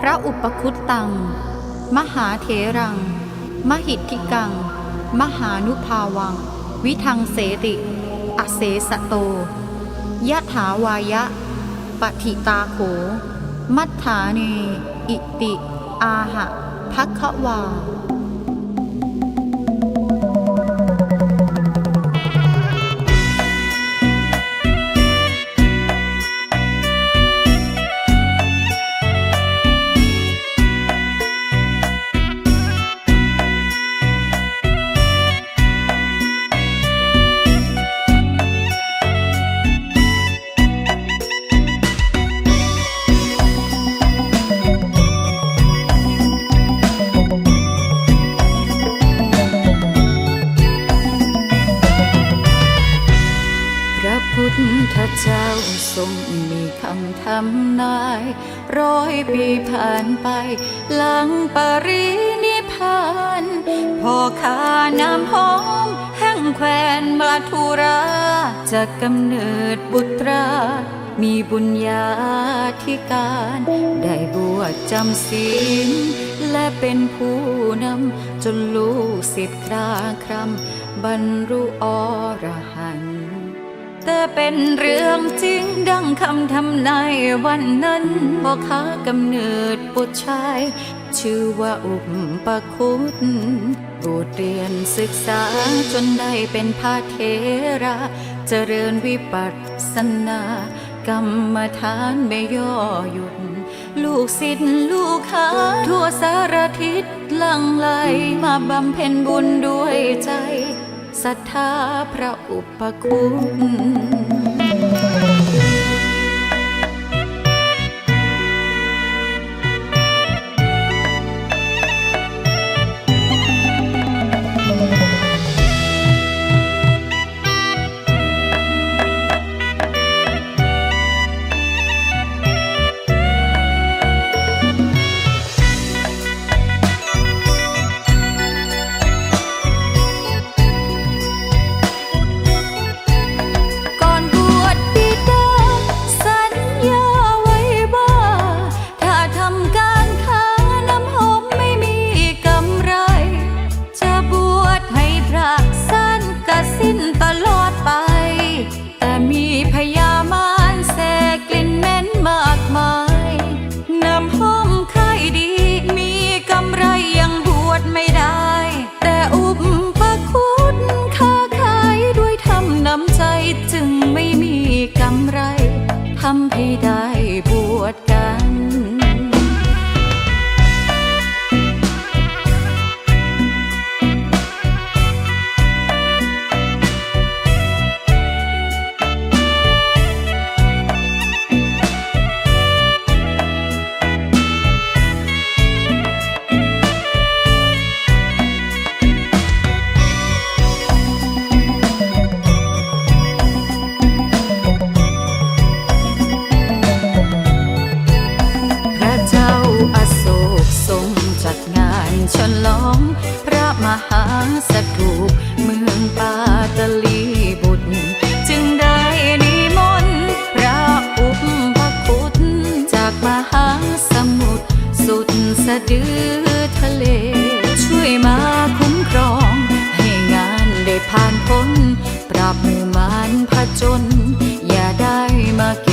พระอุปคุตตัง มหาเถรัง มหิทธิกัง มหานุภาวัง วิทังเสติ อเสสโตยะถาวายะปฏิตาโข มัฏฐาเน อิติ อาหะพักควา ทำนาย ร้อยปีผ่านไป หลังปรินิพานพ่อขาน้ำหอม แห่งแควนมาทุราจะกำเนิดบุตรา มีบุญญาธิการ ได้บวชจำศีลและเป็นผู้นำจนลูกศิษย์คราครำบรรลุอรหันต แต่เป็นเรื่องจริงดังคำทำนายวันนั้นพ่อค้ากำเนิดบุชาย ชื่อว่าอุปคุตบวชเรียนศึกษาจนได้เป็นพระเทระเจริญวิปัสสนากรรมฐานไม่ย่อหยุด ลูกศิษย์ลูกหาทั่วสารทิศลังไหลมาบำเพ็ญบุญด้วยใจ ศรัทธาพระอุปคุณ หาสถูปเมืองปาตลีบุตร จึงได้นิมนต์พระอุปคุตจากมหาสมุทรสุดสะดือทะเล ช่วยมาคุ้มครอง ให้งานได้ผ่านพ้น ปราบมู่มารผจญอย่าได้มาเก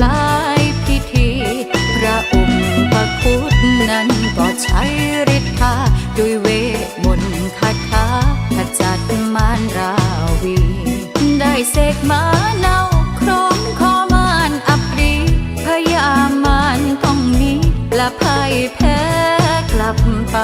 หลายพิธี พระองค์พระคุณนั้นก็ใช้ฤทธาด้วยเวทมนต์คาถาขจัดมารราวี ได้เสกมาเนาครองคอมานอปรีพยามานต้องมีและพ่ายแพ้กลับไป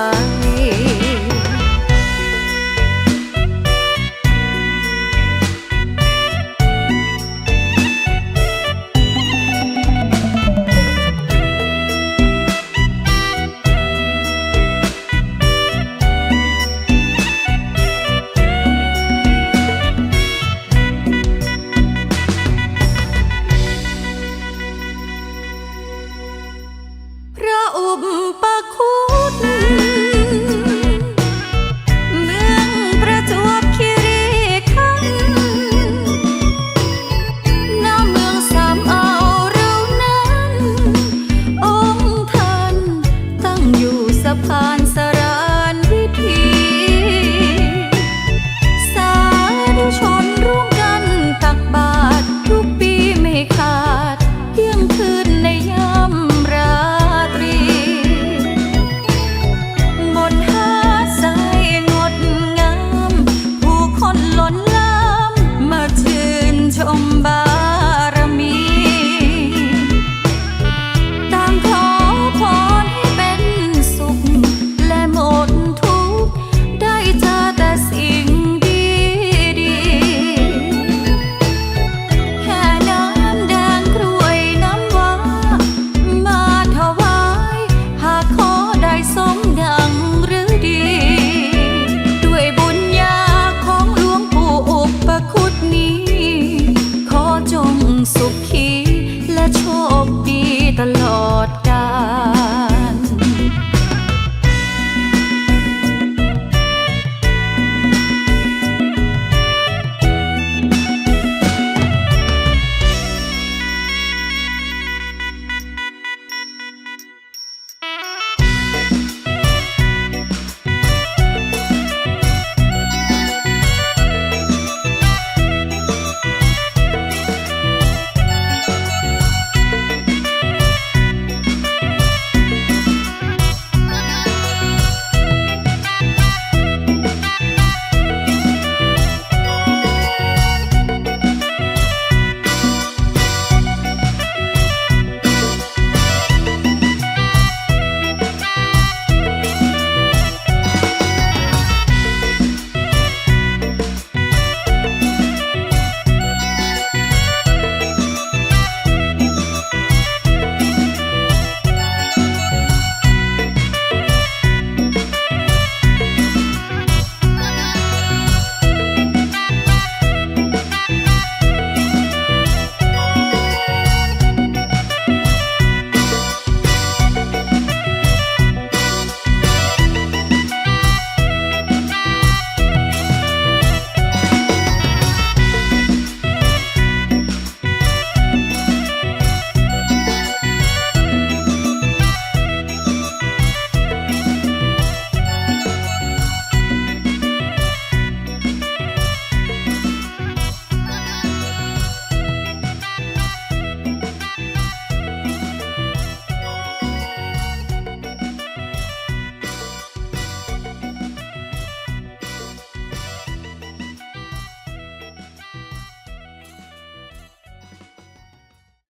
so cute.